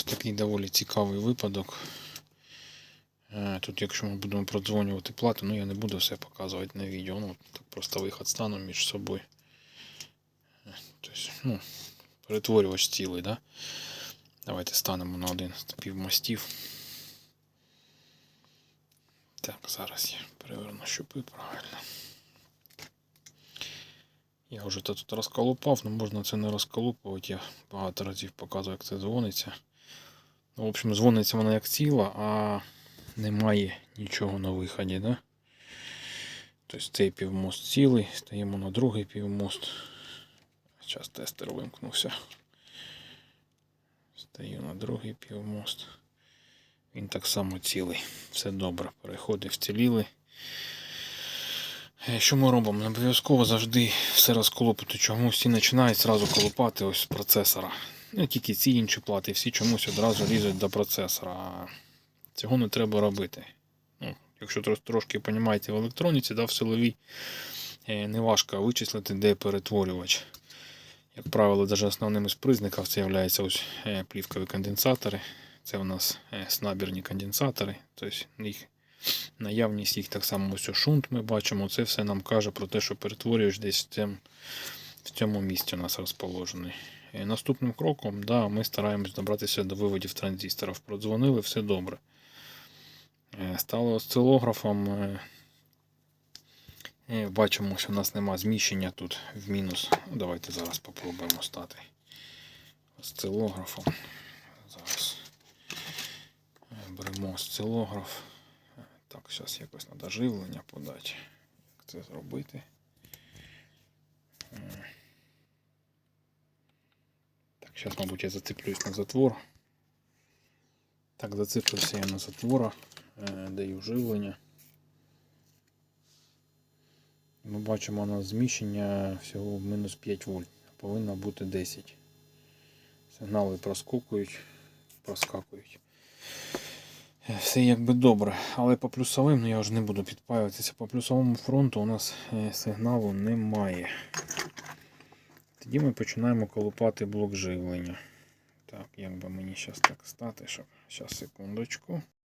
Ось такий доволі цікавий випадок. Е, Тут, якщо ми будемо продзвонювати плату, ну я не буду все показувати на відео. Ну, так просто виход стану між собою. Е, Тобто, ну, перетворювач цілий, да? Давайте станемо на один з півмостів. Так, зараз я переверну щупи правильно. Я вже тут розколупав, але можна це не розколупувати. Я багато разів показую, як це дзвониться. Ну, в общем, дзвониться вона як ціла, а немає нічого на виході, да? Тобто цей півмост цілий, стаємо на другий півмост. Зараз тестер вимкнувся. Стаю на другий півмост. Він так само цілий. Все добре. Переходи вціліли. Е, Що ми робимо? Не обов'язково завжди все розколупати. Чомусь всі починають зразу колупати ось з процесора. Ну, тільки ці інші плати, всі чомусь одразу лізуть до процесора. А Цього не треба робити. Ну, якщо трошки розумієте в електроніці, да, в силовій, е, не важко вичислити, де перетворювач. Як правило, навіть основним із признаків це є ось е, плівкові конденсатори. Це у нас е, снабірні конденсатори. Тобто їх наявність їх так само ось шунт ми бачимо. Це все нам каже про те, що перетворюєш десь цьому, в цьому місці у нас розположений. Е, Наступним кроком, да, ми стараємось добратися до виводів транзисторів. Продзвонили, все добре. Е, Стало осцилографом. е, е, Бачимо, що у нас нема зміщення тут в мінус. Ну, Давайте зараз попробуємо стати осцилографом. Зараз беремо осцилограф. Так, зараз якось треба живлення подати. Як це зробити? Е, Так, зараз, мабуть, я зациплюсь на затвор. Так, зацепився я на затвора, е, даю живлення. Ми бачимо у нас зміщення всього мінус 5 вольт. Повинно бути 10. Сигнали проскокують, проскакують. Е, Все якби добре. Але по плюсовим, ну я вже не буду підпаюватися. По плюсовому фронту у нас е, сигналу немає. Тоді ми починаємо колупати блок живлення. Так, як би мені зараз так стати, щоб. Зараз секундочку.